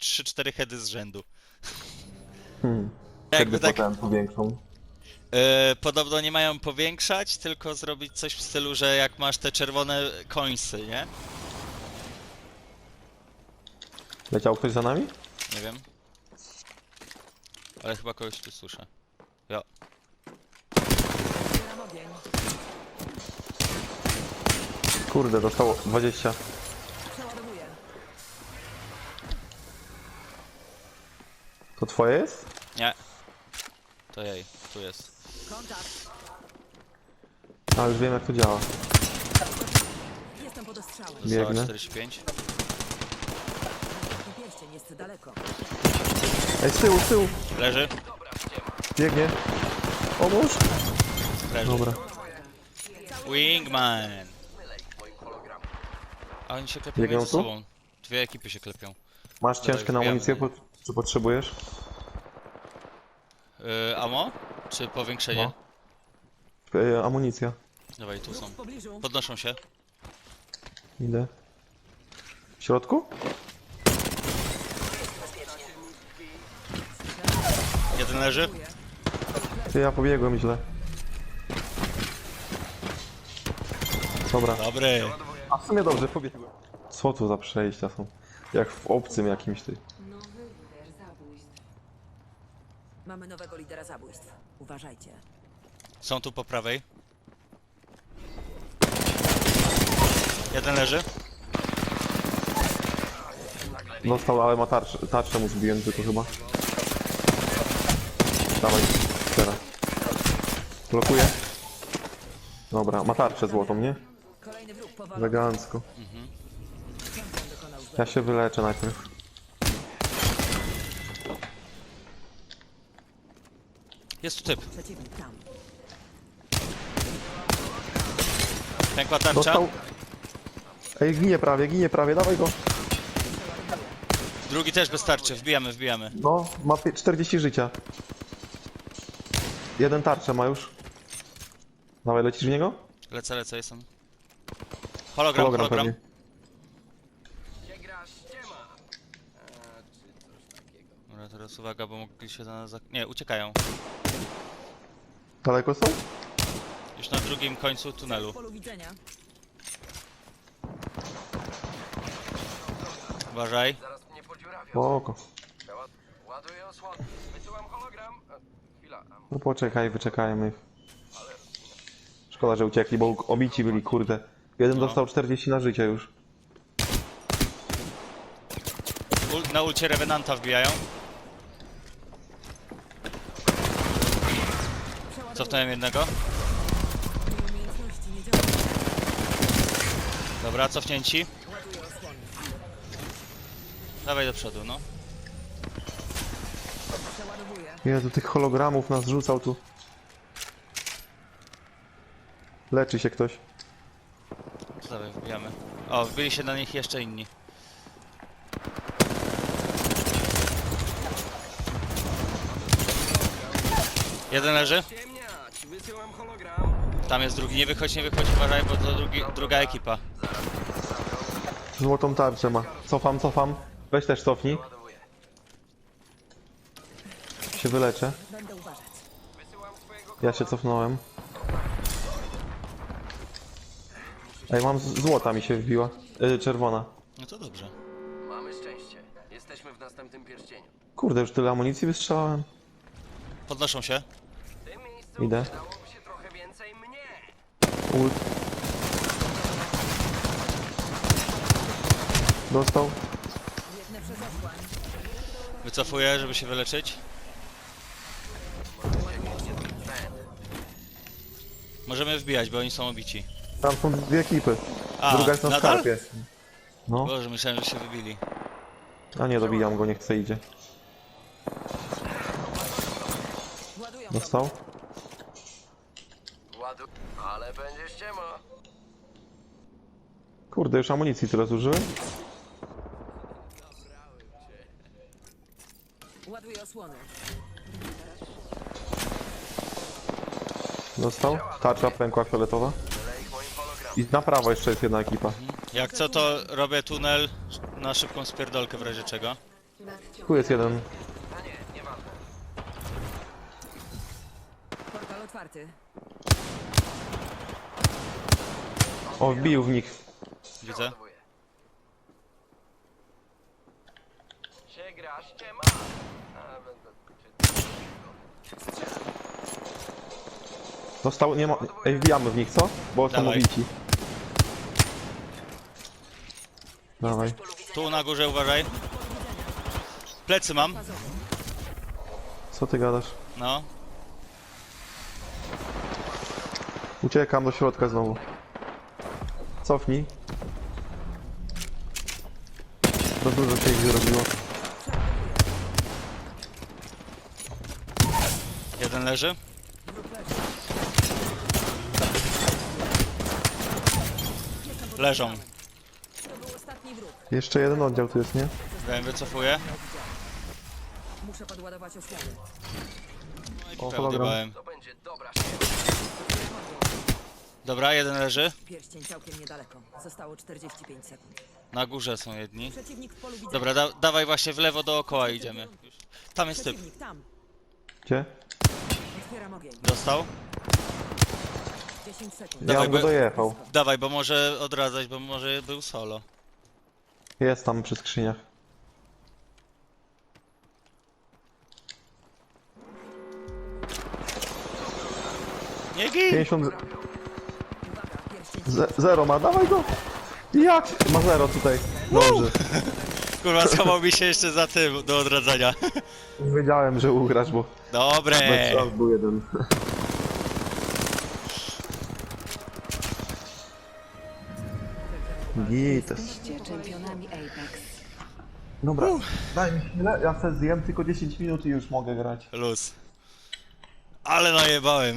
3-4 heady z rzędu. Hmm. Jakby tak, powiększą. e, podobno nie mają powiększać, tylko zrobić coś w stylu, że jak masz te czerwone końsy, nie? Leciał ktoś za nami? Nie wiem. Ale chyba kogoś tu słyszę. Jo. Kurde, dostało 20. To twoje jest? Nie. To jej, tu jest. Kontakt. A, już wiem jak to działa. Jestem pod ostrzałem. Biegnę. 45. Tu pierścień jest daleko. Ej, z tyłu, z tyłu! Leży? Biegnie. Pomóż! Leży. Dobra. Wingman! A oni się klepią Biegną między tu? sobą. Dwie ekipy się klepią. Masz ciężkie na amunicję, po, czy potrzebujesz? Yy, amo? Czy powiększenie? No. E, amunicja. Dawaj, tu są. Podnoszą się. Idę. W środku? Jeden leży. Ty, ja pobiegłem źle. Dobra. Dobry. A w sumie dobrze, pobiegłem. Co tu za przejścia są? Jak w obcym jakimś ty. Mamy nowego lidera zabójstw. Uważajcie. Są tu po prawej. Jeden leży. Dostał, ale ma tarczę, tarczę mu zbiłem tylko chyba. Dawaj, teraz. Blokuję. Dobra, ma tarczę złotą, nie? Kolejny wróg powalony. Elegancko. Ja się wyleczę najpierw. Jest tu typ. Przeciwnik tam. Pękła tarcza. Dostał. Ej, ginie prawie, ginie prawie, dawaj go. Drugi też bez tarczy. Wbijamy, wbijamy. No, ma pie- 40 życia. Jeden tarczę ma już. Dawaj, lecisz w niego? Lecę, lecę, jestem. Hologram, Hologram pewnie. Dobra, teraz uwaga, bo mogli się na nas... zak- Nie, uciekają. Daleko są? Już na drugim końcu tunelu. W polu widzenia. Uważaj. Zaraz mnie podziurawią. Spoko. Ładuję osłony. Wysyłam hologram. E, Chwila. No poczekaj, wyczekajmy ich. Szkoda, że uciekli, bo obici byli, kurde. Jeden No. dostał 40 na życie już. Ul na ulcie Revenanta wbijają. Cofnąłem jednego. Dobra, cofnięci. Dawaj do przodu, no. Jezu, tych hologramów nas rzucał tu. Leczy się ktoś. To Dawaj, wbijamy. O, wbili się na nich jeszcze inni. Jeden leży. Wysyłam hologram. Tam jest drugi. Nie wychodź, nie wychodź, uważaj, bo to drugi, druga ekipa. Złotą tarczę ma. Cofam, cofam. Weź też cofnij. Się wyleczę. Będę uważać. Wysyłam swojego Ja się cofnąłem. Ej, mam z- złota mi się wbiła. Yy, czerwona. No to dobrze. Mamy szczęście. Jesteśmy w następnym pierścieniu. Kurde, już tyle amunicji wystrzelałem. Podnoszą się. Idę. Ult. Dostał. Wycofuję, żeby się wyleczyć. Możemy wbijać, bo oni są obici. Tam są dwie ekipy. A, Druga jest na nadal? skarpie. No, Boże, myślałem, że się wybili. a nie dobijam go, nie chce idzie. Ładują. Dostał? Ładu... Ale będzie ściema. Kurde, już amunicji tyle zużyłem? Ładuję osłony. Dostał? Tarcza pękła fioletowa. Tyle ich moim hologram. I na prawo jeszcze jest jedna ekipa. Jak co, to robię tunel na szybką spierdolkę w razie czego. Tu jest jeden. A nie, nieważne. Portal otwarty. O, wbił w nich. Widzę. Czy grasz, czy ma? A, będę... Czy... Dostał, nie ma... Ej, wbijamy w nich, co? Bo są Dawaj. obici. Dawaj. Tu na górze uważaj. Plecy mam. Co ty gadasz? No. Uciekam do środka znowu. Cofnij. Za dużo się ich zrobiło. Jeden leży. Leżą. Jeszcze jeden oddział tu jest, nie? Wiem, wycofuję. Muszę podładować osłony. O, Pełny hologram. bałem. To będzie dobra sieć. Dobra, jeden leży. Pierścień całkiem niedaleko. Zostało 45 sekund. Na górze są jedni. Przeciwnik w polu widzenia. Dobra, da dawaj właśnie w lewo dookoła idziemy. Tam jest typ. Przeciwnik tam. Gdzie? Otwieram ogień. Dostał? 10 sekund. Ja Dawaj, bym go bo- dojechał. Dawaj, bo może odradzać, bo może był solo. Jest tam przy skrzyniach. Nie gin! 50... Ze zero ma, dawaj go! Jak? Ma zero tutaj. Dobrze. Kurwa, schował mi się jeszcze za tym do odradzania. Wiedziałem, że ugrasz, bo... Dobre! był jeden. Gites. Jesteście czempionami Apex. Dobra, daj mi chwilę, ja se zjem tylko 10 minut i już mogę grać. Luz. Ale najebałem.